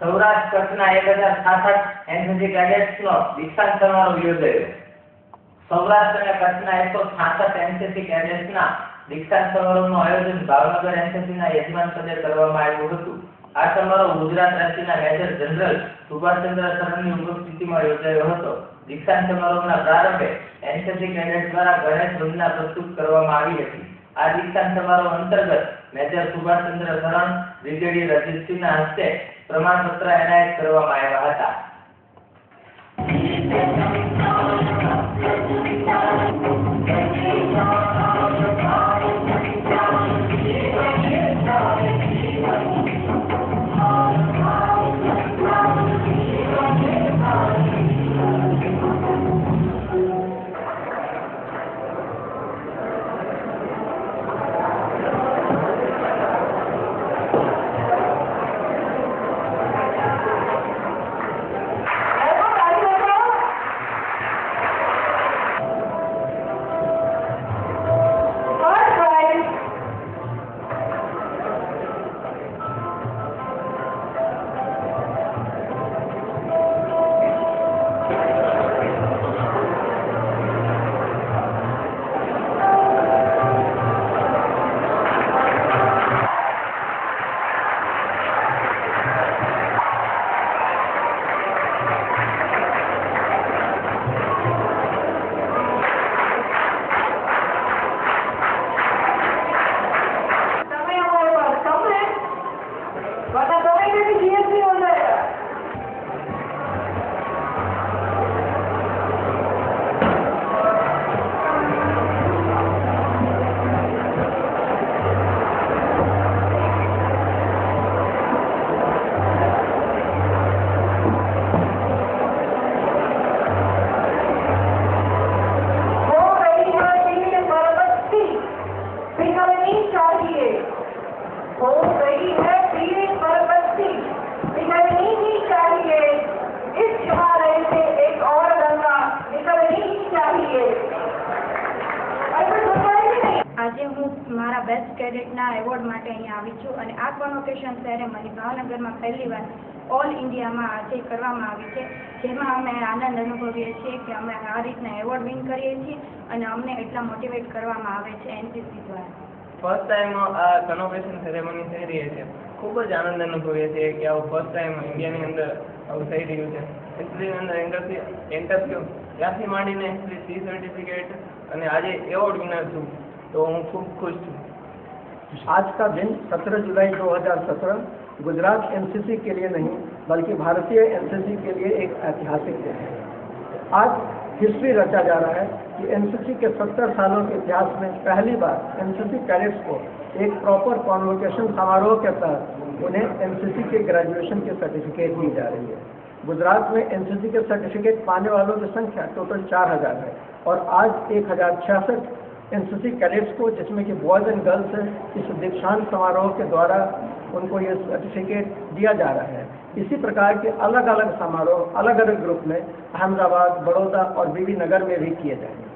સૌરાષ્ટ્ર કચ્છના એક હજાર છાસઠ એનસીસી કેડેટ્સનો દીક્ષાંત સમારોહ યોજાયો સૌરાષ્ટ્ર અને કચ્છના એકસો છાસઠ એનસીસી કેડેટ્સના દીક્ષાંત સમારોહનું આયોજન ભાવનગર એનસીસીના યજમાન પદે કરવામાં આવ્યું હતું. આ સમારોહ ગુજરાત રાજ્યના મેજર જનરલ સુભાષચંદ્ર સરનની ઉપસ્થિતિમાં યોજાયો હતો. દીક્ષાંત સમારોહના પ્રારંભે એનસીસી કેડેટ દ્વારા ગણેશ વંદના પ્રસ્તુત કરવામાં આવી હતી. આ દીક્ષાંત સમારોહ અંતર્ગત મેજર સુભાષચંદ્ર શરણ બ્રિગેડિયર અજીતસિંહના હસ્તે પ્રમાણપત્ર એનાયત કરવામાં આવ્યા હતા. આજે હું મારા બેસ્ટ કેડેટના એવોર્ડ માટે અહીંયા આવી છું અને આ કોન્વોકેશન સેરેમની ભાવનગરમાં પહેલીવાર ઓલ ઇન્ડિયામાં આજે કરવામાં આવી છે. જેમાં અમે આનંદ અનુભવીએ છીએ કે અમે આ રીતના એવોર્ડ વિન કરીએ છીએ અને અમને એટલા મોટિવેટ કરવામાં આવે છે એનસીસી દ્વારા. ફર્સ્ટ ટાઈમ આ કન્વોકેશન સેરેમની થઈ રહી છે. ખૂબ જ આનંદ અનુભવીએ છીએ કે આવું ફર્સ્ટ ટાઈમ ઇન્ડિયાની અંદર આવું થઈ રહ્યું છે. હિસ્ટ્રીની અંદર ઇન્ટરવ્યુ ત્યાંથી માંડીને સી સર્ટિફિકેટ અને આજે એવોર્ડ વિનર છું. तो हूँ खूब खुश थी। आज का दिन 17 जुलाई 2017 गुजरात एनसीसी के लिए नहीं बल्कि भारतीय एनसीसी के लिए एक ऐतिहासिक दिन है। आज हिस्ट्री रचा जा रहा है कि एनसीसी के 70 सालों के इतिहास में पहली बार एनसीसी कैडेट्स को एक प्रॉपर कॉन्वोकेशन समारोह के तहत उन्हें एनसीसी के ग्रेजुएशन के सर्टिफिकेट दी जा रही है। गुजरात में एनसीसी के सर्टिफिकेट पाने वालों की संख्या टोटल चार हज़ार है और आज एक हज़ार छियासठ एनसीसी कैडेट्स को, जिसमें कि बॉयज़ एंड गर्ल्स इस दीक्षांत समारोह के द्वारा उनको ये सर्टिफिकेट दिया जा रहा है। इसी प्रकार के अलग अलग समारोह अलग अलग ग्रुप में अहमदाबाद, बड़ौदा और बीबी नगर में भी किए जाएँगे।